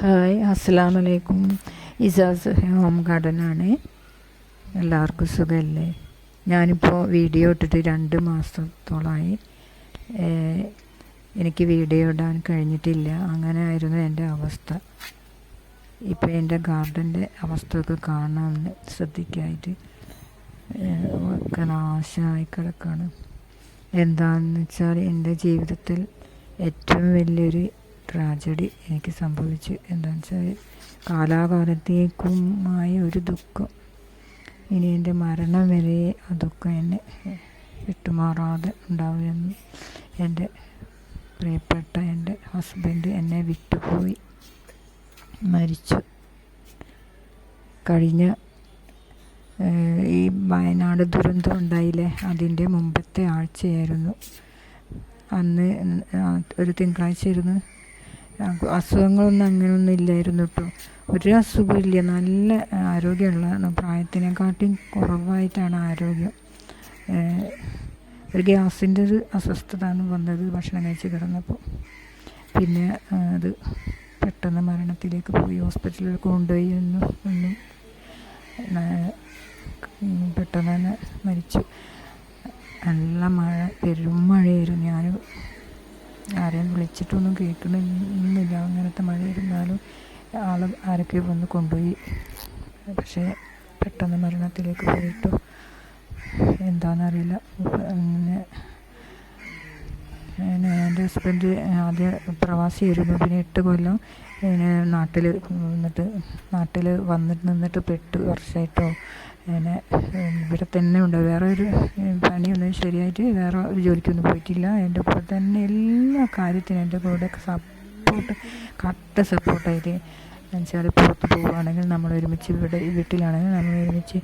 Hi അസ്സലാമു വലൈക്കും Ijaz home ഗാർഡനാണ്. എല്ലാവർക്കും സുഖമല്ലേ ഞാനിപ്പോൾ വീഡിയോ ഇട്ടിട്ട് രണ്ട് മാസത്തോളമായി എനിക്ക് വീഡിയോ ഇടാൻ കഴിഞ്ഞിട്ടില്ല. അങ്ങനെ ആയിരുന്നു എന്റെ അവസ്ഥ. ഇപ്പോൾ എന്റെ ഗാർഡന്റെ അവസ്ഥയൊക്കെ കാണാമെന്ന് ശ്രദ്ധിക്കായിട്ട് ഒക്കെ നാശമായി കിടക്കാണ്. എന്താണെന്ന് വെച്ചാൽ എന്റെ ജീവിതത്തിൽ ഏറ്റവും വലിയൊരു ട്രാജഡി എനിക്ക് സംഭവിച്ചു. എന്താണെന്ന് വെച്ചാൽ കാലാകാലത്തേക്കുമായ ഒരു ദുഃഖം. ഇനി എന്റെ മരണം വരെ ആ ദുഃഖം എന്നെ വിട്ടുമാറാതെ ഉണ്ടാവുമെന്ന് എന്റെ പ്രിയപ്പെട്ട എന്റെ ഹസ്ബൻഡ് എന്നെ വിട്ടുപോയി. മരിച്ചു. കഴിഞ്ഞ ഈ വയനാട് ദുരന്തം ഉണ്ടായില്ലേ? അതിന്റെ മുമ്പത്തെ ആഴ്ചയായിരുന്നു. അന്ന് ഒരു തിങ്കളാഴ്ച തിങ്കളാഴ്ചയായിരുന്നു അസുഖങ്ങളൊന്നും അങ്ങനെയൊന്നും ഇല്ലായിരുന്നു കേട്ടോ. ഒരു അസുഖമില്ല നല്ല ആരോഗ്യമുള്ള പ്രായത്തിനെക്കാട്ടിയും കുറവായിട്ടാണ് ആരോഗ്യം. ഒരു ഗ്യാസിന്റെ ഒരു അസ്വസ്ഥതയാണ് വന്നത് ഭക്ഷണം കഴിച്ച് കിടന്നപ്പോൾ. പിന്നെ അത് പെട്ടെന്ന് മരണത്തിലേക്ക് പോയി. ഹോസ്പിറ്റലിൽ കൊണ്ടുപോയി എന്നും ഒന്നും പെട്ടെന്ന് തന്നെ മരിച്ചു. നല്ല മഴ പെരും മഴയായിരുന്നു. ഞാൻ ആരെയും വിളിച്ചിട്ടൊന്നും കേൾക്കണമെന്നില്ല അങ്ങനത്തെ മഴ ഇരുന്നാലും ആൾ ആരൊക്കെ വന്ന് കൊണ്ടുപോയി. പക്ഷേ പെട്ടെന്ന് മരണത്തിലേക്ക് പോയിട്ടോ എന്താണെന്നറിയില്ല അങ്ങനെ എന്റെ ഹസ്ബൻഡ് പ്രവാസി പ്രവാസിയായിരുന്നു പിന്നെ എട്ട് കൊല്ലം നാട്ടിൽ നിന്നിട്ട് നാട്ടിൽ വന്നിട്ട് നിന്നിട്ട് എട്ട് വർഷമായിട്ടോ പിന്നെ ഇവിടെ തന്നെ ഉണ്ട്. വേറെ ഒരു പണിയൊന്നും ശരിയായിട്ട് വേറെ ഒരു ജോലിക്കൊന്നും പോയിട്ടില്ല. എന്റെ കൂടെ തന്നെ എല്ലാ കാര്യത്തിനും എന്റെ കൂടെ സപ്പോർട്ട് കട്ട സപ്പോർട്ടായിട്ട് എന്നുവെച്ചാൽ പുറത്ത് പോവുകയാണെങ്കിൽ നമ്മൾ ഒരുമിച്ച് ഇവിടെ വീട്ടിലാണെങ്കിൽ നമ്മൾ ഒരുമിച്ച്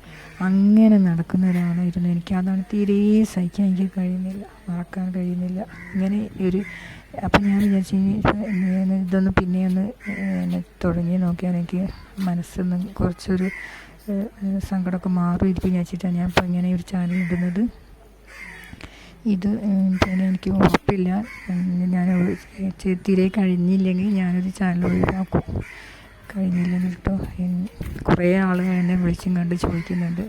അങ്ങനെ നടക്കുന്ന ഒരാളായിരുന്നു എനിക്ക് അതാണ് തീരെ സഹിക്കാൻ എനിക്ക് കഴിയുന്നില്ല. മറക്കാൻ കഴിയുന്നില്ല. ഇങ്ങനെ ഒരു അപ്പം ഞാൻ വിചാരിച്ചു ഇതൊന്ന് പിന്നെ ഒന്ന് തുടങ്ങി നോക്കിയാൽ എനിക്ക് മനസ്സിൽ നിന്ന് കുറച്ചൊരു സങ്കടമൊക്കെ മാറിയിരിക്കും വിചാരിച്ചിട്ടാണ് ഞാൻ ഇപ്പോൾ ഇങ്ങനെ ഒരു ചാനൽ ഇടുന്നത്. ഇത് പിന്നെ എനിക്ക് ഉറപ്പില്ല. ഞാൻ തീരെ കഴിഞ്ഞില്ലെങ്കിൽ ഞാനൊരു ചാനൽ ഒഴിവാക്കും. കഴിഞ്ഞില്ലെങ്കിൽ കേട്ടോ കുറേ ആളുകൾ എന്നെ വിളിച്ചും കണ്ട് ചോദിക്കുന്നുണ്ട്.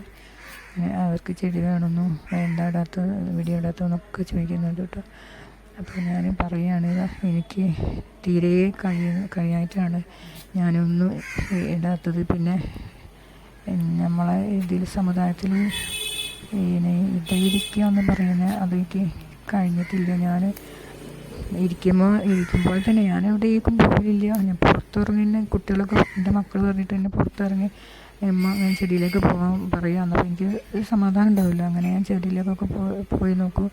അവർക്ക് ചെടി വേണമെന്നും വേണ്ട ഇടാത്ത വീഡിയോ ഇടാത്തതെന്നൊക്കെ ചോദിക്കുന്നുണ്ട് കേട്ടോ അപ്പോൾ ഞാൻ പറയുകയാണ് എനിക്ക് തീരെ കഴിയ കഴിയായിട്ടാണ് ഞാനൊന്നും ഇടാത്തത്. പിന്നെ നമ്മളെ ഇതിൽ സമുദായത്തിൽ പിന്നെ ഇതായിരിക്കുക എന്ന് പറയുന്നത് അതെനിക്ക് കഴിഞ്ഞിട്ടില്ല. ഞാൻ ഇരിക്കുമ്പോൾ ഇരിക്കുമ്പോൾ തന്നെ ഞാൻ എവിടേക്കും പോകില്ല ഞാൻ പുറത്തിറങ്ങി കുട്ടികളൊക്കെ എന്റെ മക്കൾ പറഞ്ഞിട്ട് എന്നെ പുറത്തിറങ്ങി അമ്മ ഞാൻ ചെടിയിലേക്ക് പോകാൻ പറയുക. എന്നപ്പോൾ എനിക്ക് സമാധാനം ഉണ്ടാവില്ല. അങ്ങനെ ഞാൻ ചെടിയിലേക്കൊക്കെ പോയി നോക്കൂ.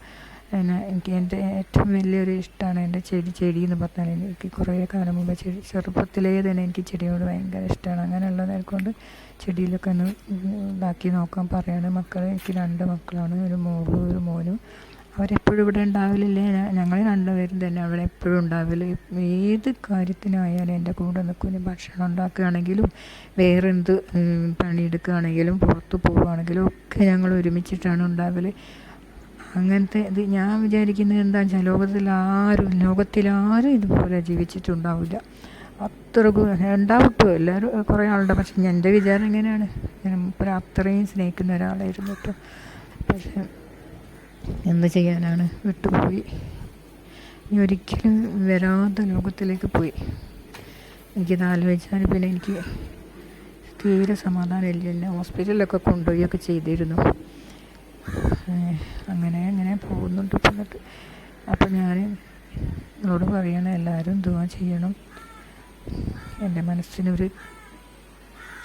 പിന്നെ എനിക്ക് എന്റെ ഏറ്റവും വലിയൊരു ഇഷ്ടമാണ് എന്റെ ചെടി ചെടി എന്ന് പറഞ്ഞാൽ എനിക്ക് കുറേ കാലം മുമ്പ് ചെടി ചെറുപ്പത്തിലേ തന്നെ എനിക്ക് ചെടിയോട് ഭയങ്കര ഇഷ്ടമാണ് അങ്ങനെയുള്ള കൊണ്ട് ചെടിയിലൊക്കെ ഒന്ന് ഇതാക്കി നോക്കാൻ പറയാണ്. മക്കൾ എനിക്ക് രണ്ട് മക്കളാണ്. ഒരു മോളും ഒരു മോനും. അവരെപ്പോഴും ഇവിടെ ഉണ്ടാവില്ലേ ഞങ്ങൾ രണ്ടുപേരും തന്നെ അവിടെ എപ്പോഴും ഉണ്ടാവില്ല ഏത് കാര്യത്തിനായാലും എന്റെ കൂടെ നിൽക്കും. ഇനി ഭക്ഷണം ഉണ്ടാക്കുകയാണെങ്കിലും വേറെ എന്ത് പണിയെടുക്കുകയാണെങ്കിലും പുറത്ത് പോവുകയാണെങ്കിലും ഒക്കെ ഞങ്ങൾ ഒരുമിച്ചിട്ടാണ് ഉണ്ടാവൽ. അങ്ങനത്തെ ഇത് ഞാൻ വിചാരിക്കുന്നത് എന്താ വെച്ചാൽ ലോകത്തിൽ ആരും ലോകത്തിലാരും ഇതുപോലെ ജീവിച്ചിട്ടുണ്ടാവില്ല. അത്രക്കും ഉണ്ടാവട്ടോ എല്ലാവരും കുറേ ആളുടെ പക്ഷെ എന്റെ വിചാരം എങ്ങനെയാണ് ഞാൻ മൂപ്പരെ അത്രയും സ്നേഹിക്കുന്ന ഒരാളായിരുന്നു കേട്ടോ. പക്ഷെ എന്ത് ചെയ്യാനാണ്? വിട്ടുപോയി. ഇനി ഒരിക്കലും വരാത്ത ലോകത്തിലേക്ക് പോയി. എനിക്കിത് ആലോചിച്ചാൽ പിന്നെ എനിക്ക് തീരെ സമാധാനമില്ല എന്നെ ഹോസ്പിറ്റലിലൊക്കെ കൊണ്ടുപോയൊക്കെ ചെയ്തിരുന്നു. അങ്ങനെ അങ്ങനെ പോകുന്നുണ്ട് ഇപ്പം എന്നിട്ട് അപ്പം ഞാൻ നിങ്ങളോട് പറയണം എല്ലാവരും ദുവാ ചെയ്യണം. എന്റെ മനസ്സിനൊരു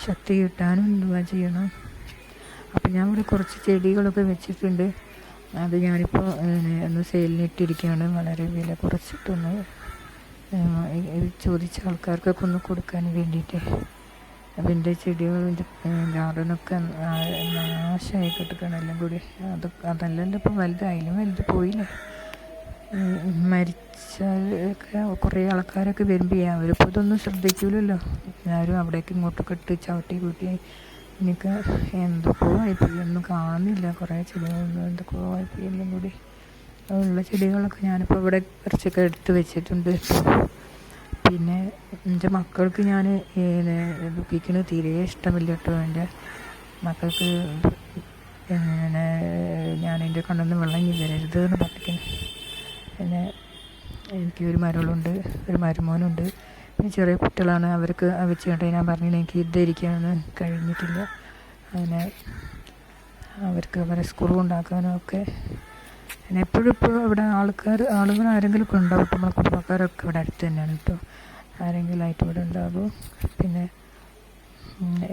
ശക്തി കിട്ടാനും ദുവാ ചെയ്യണം. അപ്പം ഞാൻ ഇവിടെ കുറച്ച് ചെടികളൊക്കെ വെച്ചിട്ടുണ്ട്. അത് ഞാനിപ്പോൾ ഒന്ന് സെയിലിനിട്ടിരിക്കുകയാണ്. വളരെ വില കുറച്ചിട്ടൊന്ന് ചോദിച്ച ആൾക്കാർക്കൊക്കെ ഒന്ന് കൊടുക്കാൻ വേണ്ടിയിട്ട്. അപ്പം എന്റെ ചെടികളുടെ ഗാർഡനൊക്കെ നാശമായി കിടക്കണം എല്ലാം കൂടി അത് അതെല്ലാം ഇപ്പോൾ വലുതായാലും വലുത് പോയില്ലേ? ഉം, മരിച്ചൊക്കെ കുറേ ആൾക്കാരൊക്കെ വരുമ്പോൾ അവരിപ്പോൾ ഇതൊന്നും ശ്രദ്ധിക്കില്ലല്ലോ ഞാനും അവിടേക്ക് ഇങ്ങോട്ട് ഇട്ട് ചവിട്ടി കൂട്ടി എനിക്ക് എന്തൊക്കെയോ ആയിപ്പോയി. ഒന്നും കാണുന്നില്ല. കുറേ ചെടികളൊന്നും എന്തൊക്കെയോ ആയിപ്പോയി. എല്ലാം കൂടി. ഉള്ള ചെടികളൊക്കെ ഞാനിപ്പോൾ ഇവിടെ കുറച്ചൊക്കെ എടുത്ത് വെച്ചിട്ടുണ്ട്. പിന്നെ എന്റെ മക്കൾക്ക് ഞാൻ കുക്കിക്കണത് തീരെ ഇഷ്ടമില്ല കേട്ടോ. എന്റെ മക്കൾക്ക് പിന്നെ ഞാൻ എന്റെ കണ്ണൊന്നും വെള്ളം വരരുത് എന്ന് പറഞ്ഞിരിക്കുന്നു പിന്നെ എനിക്ക് ഒരു മരളുണ്ട് ഒരു മരുമോനുണ്ട്. പിന്നെ ചെറിയ കുട്ടികളാണ്. അവർക്ക് വെച്ച് കണ്ടേ ഞാൻ പറഞ്ഞു എനിക്ക് ധരിക്കാനൊന്നും കഴിഞ്ഞിട്ടില്ല. അങ്ങനെ അവർക്ക് അവരെ സ്കൂൾ ഉണ്ടാക്കാനും ഒക്കെ പിന്നെ എപ്പോഴും ഇപ്പോൾ ഇവിടെ ആൾക്കാർ ആളുകൾ ആരെങ്കിലും ഒക്കെ ഉണ്ടാവും നമ്മളെ കുടുംബക്കാരൊക്കെ ഇവിടെ അടുത്ത് തന്നെയാണ്. കേട്ടോ ആരെങ്കിലും ആയിട്ട് ഇവിടെ ഉണ്ടാകും. പിന്നെ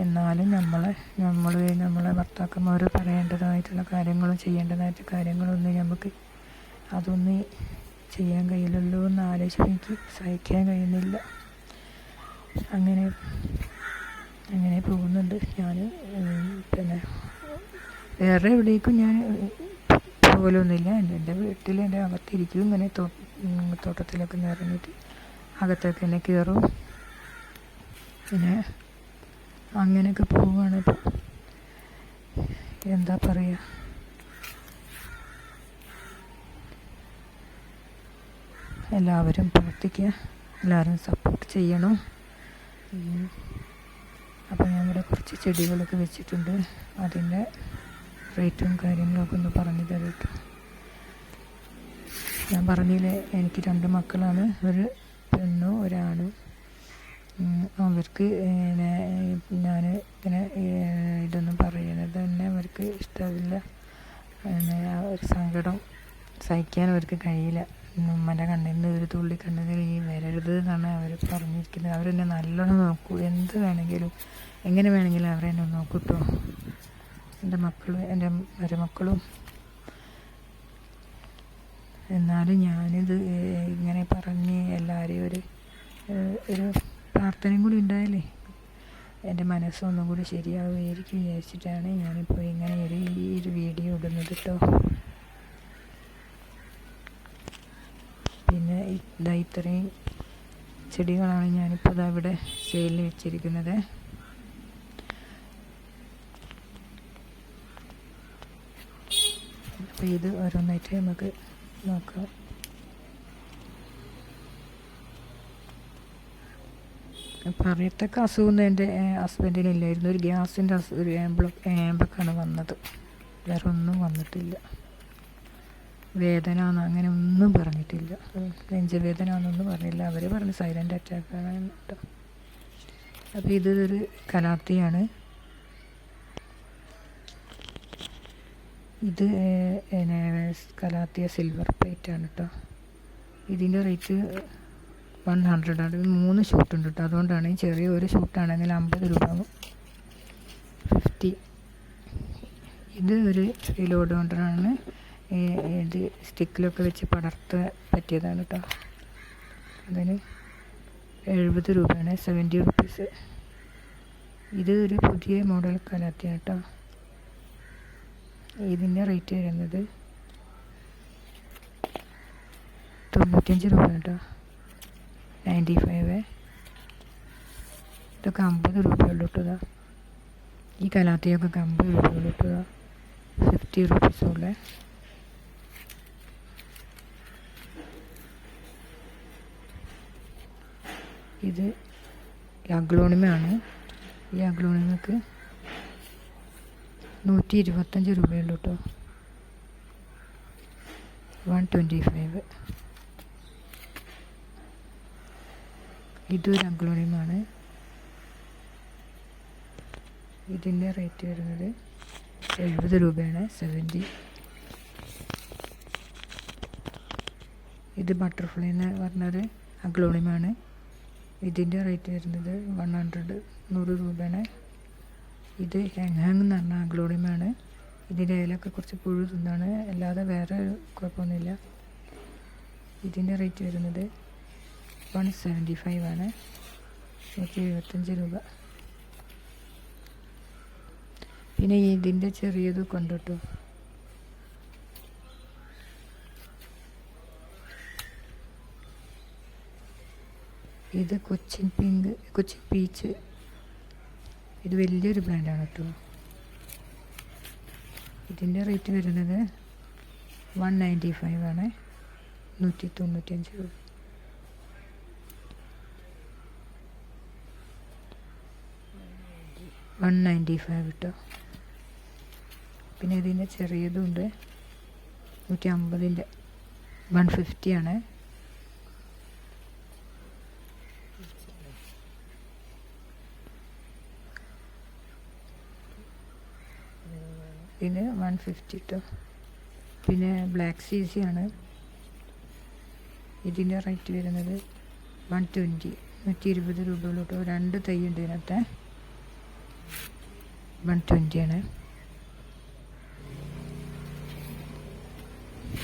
എന്നാലും നമ്മളെ നമ്മൾ നമ്മളെ ഭർത്താക്കന്മാർ പറയേണ്ടതായിട്ടുള്ള കാര്യങ്ങളും ചെയ്യേണ്ടതായിട്ട് കാര്യങ്ങളൊന്നും നമുക്ക് അതൊന്നും ചെയ്യാൻ കഴിയില്ലല്ലോ എന്ന് ആലോചിച്ച് എനിക്ക് സഹിക്കാൻ കഴിയുന്നില്ല. അങ്ങനെ അങ്ങനെ പോകുന്നുണ്ട്. ഞാൻ പിന്നെ വേറെ എവിടേക്കും ഞാൻ പോകലൊന്നുമില്ല എന്റെ വീട്ടിൽ എന്റെ അകത്തിരിക്കും ഇങ്ങനെ തോട്ടത്തിലൊക്കെ ഇറങ്ങിയിട്ട് അകത്തൊക്കെ തന്നെ കയറും. പിന്നെ അങ്ങനെയൊക്കെ പോവുകയാണ് എന്താ പറയുക എല്ലാവരും പ്രവർത്തിക്കുക എല്ലാവരും സപ്പോർട്ട് ചെയ്യണം. അപ്പോൾ ഞാൻ ഇവിടെ കുറച്ച് ചെടികളൊക്കെ വെച്ചിട്ടുണ്ട്. അതിന്റെ റേറ്റും കാര്യങ്ങളൊക്കെ ഒന്ന് പറഞ്ഞു തരട്ടെ. ഞാൻ പറഞ്ഞില്ലേ എനിക്ക് രണ്ട് മക്കളാണ്. ഒരു പെണ്ണും ഒരാണും. അവർക്ക് ഞാൻ ഇങ്ങനെ ഇതൊന്നും പറയുന്നത് തന്നെ അവർക്ക് ഇഷ്ടമില്ല ഒരു സങ്കടം സഹിക്കാൻ അവർക്ക് കഴിയില്ല. ഉമ്മന്റെ കണ്ണിൽ നിന്ന് ഒരു തുള്ളി കണ്ണിൽ ഈ വരരുത് എന്നാണ് അവർ പറഞ്ഞിരിക്കുന്നത്. അവരെന്നെ നല്ലോണം നോക്കൂ. എന്ത് വേണമെങ്കിലും എങ്ങനെ വേണമെങ്കിലും അവരെന്നെ നോക്കൂട്ടോ. എന്റെ മക്കളും എന്റെ മരുമക്കളും. എന്നാലും ഞാനിത് ഇങ്ങനെ പറഞ്ഞ് എല്ലാവരെയും ഒരു ഒരു പ്രാർത്ഥനയും കൂടി ഉണ്ടായാലേ എന്റെ മനസ്സൊന്നും കൂടി ശരിയാവുമായിരിക്കും വിചാരിച്ചിട്ടാണ് ഞാനിപ്പോൾ ഇങ്ങനെ ഒരു ഈ ഒരു വീഡിയോ ഇടുന്നത് കേട്ടോ പിന്നെ ഇതാ ഇത്രയും ചെടികളാണ് ഞാനിപ്പോൾ ഇതാ ഇവിടെ സെയിലിന് വെച്ചിരിക്കുന്നത്. അപ്പോൾ ഇത് ഓരോന്നായിട്ട് നമുക്ക് നോക്കാം. പറയത്തക്ക അസുഖമൊന്നും എന്റെ ഹസ്ബൻഡിനില്ലായിരുന്നു ഒരു ഗ്യാസിന്റെ അസു ഒരു ആംബ്ലോ ഏമ്പൊക്കെയാണ് വന്നത്. വേറെ ഒന്നും വന്നിട്ടില്ല. വേദന എന്ന് അങ്ങനെ ഒന്നും പറഞ്ഞിട്ടില്ല. നെഞ്ചുവേദന എന്നൊന്നും പറഞ്ഞില്ല. അവർ പറഞ്ഞു സൈലന്റ് അറ്റാക്കാണ് കേട്ടോ അപ്പോൾ ഇതൊരു കലാത്തിയാണ്. ഇത് കലാത്തിയ സിൽവർ പ്ലേറ്റ് ആണ് കേട്ടോ ഇതിന്റെ റേറ്റ് വൺ ഹൺഡ്രഡ് ആണ്. മൂന്ന് ഷൂട്ട് ഉണ്ട് കേട്ടോ അതുകൊണ്ടാണ് ഈ ചെറിയ ഒരു ഷൂട്ടാണെങ്കിൽ അമ്പത് രൂപ ആകും ഫിഫ്റ്റി ഇത് ഒരു ലോഡ് കൊണ്ടാണ് ഇത് സ്റ്റിക്കിലൊക്കെ വെച്ച് പടർത്ത പറ്റിയതാണ് കേട്ടോ അതിന് എഴുപത് രൂപയാണ്. സെവന്റി റുപ്പീസ് ഇത് ഒരു പുതിയ മോഡൽ കലാത്തിയാണ് കേട്ടോ ഇതിന്റെ റേറ്റ് വരുന്നത് തൊണ്ണൂറ്റഞ്ച് രൂപ കേട്ടോ. നയന്റി ഫൈവ് ഇതൊക്കെ അമ്പത് രൂപയുള്ളൂ കേട്ടോ ഈ കലാത്തിയൊക്കെ അമ്പത് രൂപയുള്ളൂ കേട്ടോ ഫിഫ്റ്റി ഫിഫ്റ്റി റുപ്പീസുള്ള ഇത് അഗ്ലോണിമയാണ്. ഈ അഗ്ലോണിമക്ക് നൂറ്റി ഇരുപത്തഞ്ച് രൂപയുള്ളൂ കേട്ടോ വൺ ട്വന്റി ഫൈവ് ഇതൊരു അഗ്ലോണിയമാണ് ഇതിന്റെ റേറ്റ് വരുന്നത് എഴുപത് രൂപയാണ് സെവന്റി ഇത് ബട്ടർഫ്ലൈ എന്ന് പറഞ്ഞൊരു അഗ്ലോണിയമാണ് ഇതിന്റെ റേറ്റ് വരുന്നത് വൺ ഹൺഡ്രഡ് നൂറ് രൂപയാണ്. ഇത് ഹാങ് എന്ന് പറഞ്ഞ അഗ്ലോണിയമാണ്. ഇതിന്റെ ഇലയൊക്കെ കുറച്ച് പുഴു തിന്നാണ്. അല്ലാതെ വേറെ കുഴപ്പമൊന്നുമില്ല. ഇതിന്റെ റേറ്റ് വരുന്നത് വൺ സെവന്റി ഫൈവ് ആണ്. നൂറ്റി എഴുപത്തഞ്ച് രൂപ. പിന്നെ ഇതിന്റെ ചെറിയത് കൊണ്ടുട്ടു. ഇത് കൊച്ചിൻ പിങ്ക് കൊച്ചിൻ പീച്ച് ഇത് വലിയൊരു ബ്രാൻഡാണ് കേട്ടോ ഇതിന്റെ റേറ്റ് വരുന്നത് വൺ നയന്റി ഫൈവ് ആണ്. നൂറ്റി തൊണ്ണൂറ്റിയഞ്ച് രൂപ. വൺ നയന്റി ഫൈവ് കിട്ടോ പിന്നെ ഇതിന്റെ ചെറിയതുണ്ട് നൂറ്റി അമ്പതിന്റെ വൺ ഫിഫ്റ്റി ആണ്. ഫിഫ്റ്റി കേട്ടോ പിന്നെ ബ്ലാക്ക് സി സി ആണ്. ഇതിന്റെ റേറ്റ് വരുന്നത് വൺ ട്വന്റി നൂറ്റി ഇരുപത് രൂപയുള്ളൂ കേട്ടോ രണ്ട് തൈ ഉണ്ട് ഇതിനകത്തെ. വൺ ട്വന്റി ആണ്.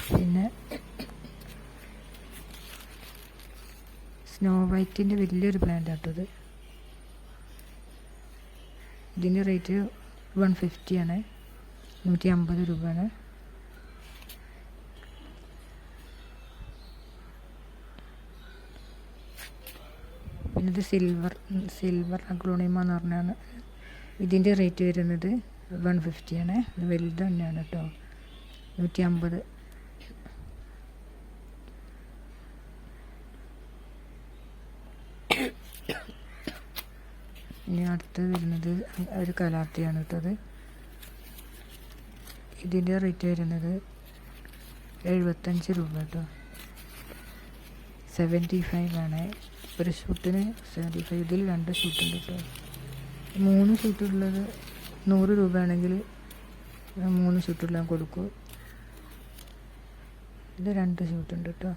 പിന്നെ സ്നോ വൈറ്റിന്റെ വലിയൊരു പ്ലാന്റ് ആട്ടോ ഇത്. ഇതിന്റെ റേറ്റ് വൺ ഫിഫ്റ്റി ആണ്. നൂറ്റി അമ്പത് രൂപയാണ്. പിന്നെ ഇത് സിൽവർ സിൽവർ അഗ്ലോണിമ എന്ന് പറഞ്ഞാണ്. ഇതിന്റെ റേറ്റ് വരുന്നത് വൺ ഫിഫ്റ്റിയാണ് ഇത് വലുത് തന്നെയാണ് കേട്ടോ നൂറ്റി അമ്പത് ഇനി അടുത്ത് വരുന്നത് ഒരു കലാത്തിയാണ് കേട്ടത് ഇതിന്റെ റേറ്റ് വരുന്നത് എഴുപത്തഞ്ച് രൂപ കേട്ടോ. സെവന്റി ഫൈവ് ആണ്. ഒരു ഷൂട്ടിന് സെവന്റി ഫൈവ് ഇതിൽ രണ്ട് ഷൂട്ടുണ്ട് കേട്ടോ. മൂന്ന് ഷൂട്ടുള്ളത് നൂറ് രൂപ ആണെങ്കിൽ മൂന്ന് ഷൂട്ടുള്ള കൊടുക്കും. ഇത് രണ്ട് ഷൂട്ടുണ്ട് കേട്ടോ.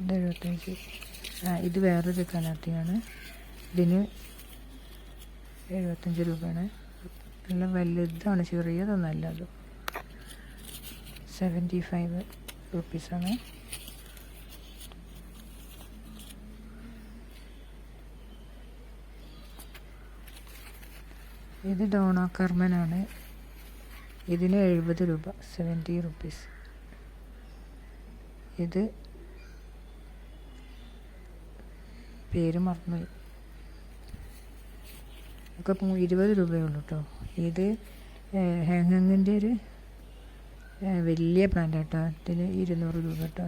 ഇത് എഴുപത്തഞ്ച്. ആ ഇത് വേറൊരു കലാത്തിയാണ് ഇതിന് എഴുപത്തഞ്ച് രൂപയാണ്. നല്ല വലുതാണ് ചെറിയതൊന്നല്ല അത്. സെവന്റി ഫൈവ് റുപ്പീസാണ് ഇത് ഡോണ കർമ്മനാണ് ഇതിന് എഴുപത് രൂപ സെവന്റി റുപ്പീസ് ഇത് പേര് മറന്നുപോയി. ഒക്കെ ഇരുപത് രൂപയേ ഉള്ളൂ കേട്ടോ ഇത് ഹാങ്ങിങ്ങിന്റെ ഒരു വലിയ പ്ലാന്റ് കേട്ടോ ഇതിന് ഇരുന്നൂറ് രൂപ കേട്ടോ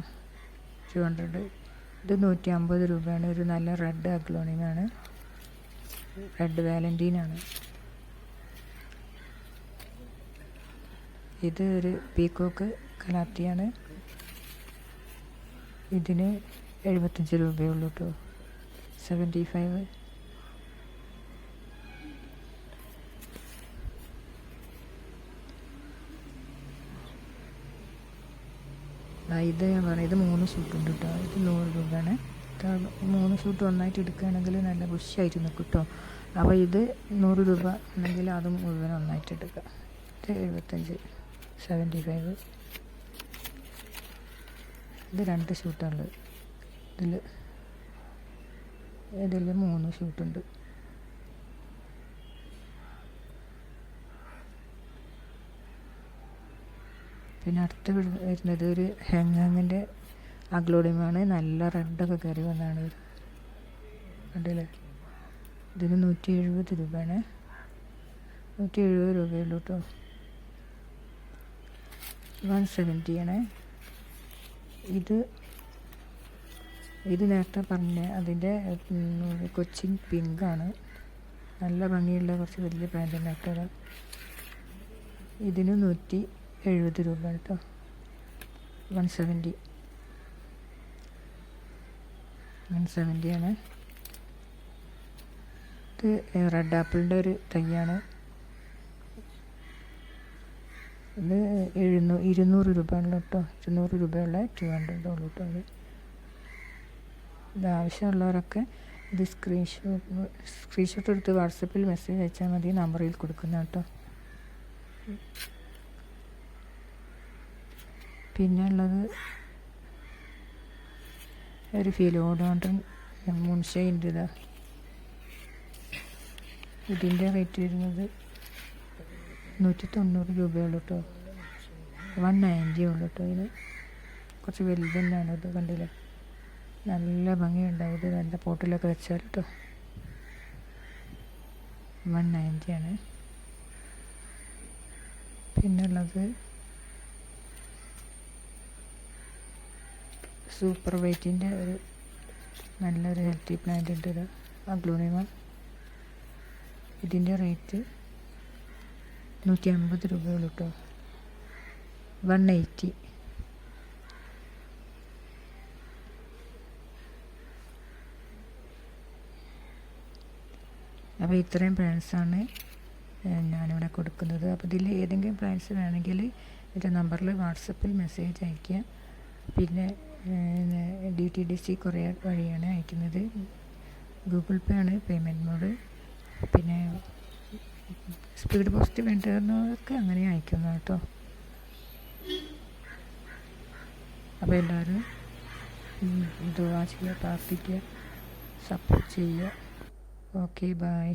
ടു ഹൺഡ്രഡ്. ഇത് നൂറ്റി അമ്പത് രൂപയാണ്. ഒരു നല്ല റെഡ് അക്ലോണിയമാണ് റെഡ് വാലന്റീനാണ് ഇത് ഒരു പീക്കോക്ക് കലാത്തിയാണ്. ഇതിന് എഴുപത്തഞ്ച് രൂപയേ ഉള്ളൂ കേട്ടോ സെവന്റി ഫൈവ്. ഇത് ഞാൻ പറഞ്ഞത് ഇത് മൂന്ന് ഷൂട്ടുണ്ട് കേട്ടോ ഇത് നൂറ് രൂപയാണ്. മൂന്ന് ഷൂട്ട് ഒന്നായിട്ട് എടുക്കുകയാണെങ്കിൽ നല്ല ബുഷായിട്ട് നിൽക്കും കേട്ടോ അപ്പോൾ ഇത് നൂറ് രൂപ ഉണ്ടെങ്കിൽ അത് മുഴുവൻ ഒന്നായിട്ട് എടുക്കുക. ഇത് എഴുപത്തഞ്ച് സെവന്റി ഫൈവ് ഇത് രണ്ട് ഷൂട്ടാണുള്ളത് ഇതിൽ ഇതിൽ മൂന്ന് ഷൂട്ടുണ്ട്. പിന്നെ അടുത്ത് വരു- വരുന്നത് ഒരു ഹെങ്ങാങ്ങിന്റെ അഗ്ലോഡിയമാണ്. നല്ല റെഡൊക്കെ കയറി വന്നതാണ്. കണ്ടില്ലേ? ഇതിന് നൂറ്റി എഴുപത് രൂപയാണ്. നൂറ്റി എഴുപത് രൂപയുള്ളൂ കേട്ടോ വൺ സെവന്റി ആണ് ഇത് ഇത് നേരത്തെ പറഞ്ഞ അതിന്റെ കൊച്ചിൻ പിങ്കാണ്. നല്ല ഭംഗിയുള്ള കുറച്ച് വലിയ പാന്റ് നേരത്തെ ഇതിന് നൂറ്റി എഴുപത് രൂപ കേട്ടോ വൺ സെവന്റി വൺ സെവന്റി ആണ്. ഇത് റെഡ് ആപ്പിളിന്റെ ഒരു തൈയാണ്. ഇത് എഴുന്നൂ ഇരുന്നൂറ് രൂപയുള്ള കേട്ടോ. ഇരുന്നൂറ് രൂപയുള്ള ടു ഹൺഡ്രഡ് ഉള്ളൂ കേട്ടോ അത് ഇത് ആവശ്യമുള്ളവരൊക്കെ ഇത് സ്ക്രീൻഷോട്ട് സ്ക്രീൻഷോട്ട് എടുത്ത് വാട്സപ്പിൽ മെസ്സേജ് അയച്ചാൽ മതി നമ്പറിൽ കൊടുക്കുന്ന കേട്ടോ. പിന്നെ ഉള്ളത് ഒരു ഫിലോഡോണ്ടൻ മുൻഷൈന്റെ ഇതാ ഇതിന്റെ റേറ്റ് വരുന്നത് നൂറ്റി തൊണ്ണൂറ് രൂപയുള്ളൂ കേട്ടോ വൺ നയന്റി ഉള്ളൂ കേട്ടോ ഇത്. കുറച്ച് വലുത് തന്നെയാണ് ഇത് കണ്ടില്ലേ? നല്ല ഭംഗിയുണ്ടാവും ഇത് നല്ല പോട്ടിലൊക്കെ വെച്ചാൽ കേട്ടോ വൺ നയന്റിയാണ് പിന്നുള്ളത് സൂപ്പർ വൈറ്റിന്റെ ഒരു നല്ലൊരു ഹെൽത്തി പ്ലാന്റിന്റെ ഒരു അഗ്ലോണിമ ഇതിന്റെ റേറ്റ് നൂറ്റി അമ്പത് രൂപയുള്ളൂ കേട്ടോ വൺ എയ്റ്റി. അപ്പോൾ ഇത്രയും പ്ലാൻസാണ് ഞാനിവിടെ കൊടുക്കുന്നത്. അപ്പോൾ ഇതിൽ ഏതെങ്കിലും പ്ലാൻസ് വേണമെങ്കിൽ എന്റെ നമ്പറിൽ വാട്സപ്പിൽ മെസ്സേജ് അയയ്ക്കുക പിന്നെ D T D C courier വഴിയാണ് അയക്കുന്നത്. ഗൂഗിൾ പേ ആണ് പേയ്മെന്റ് മോഡ്. പിന്നെ സ്പീഡ് പോസ്റ്റ് വേണ്ടതെന്നൊക്കെ അങ്ങനെ അയക്കുന്നു കേട്ടോ. അപ്പോൾ എല്ലാവരും ദുവാ ചെയ്യുക പ്രാർത്ഥിക്കുക സപ്പോർട്ട് ചെയ്യുക. Okay bye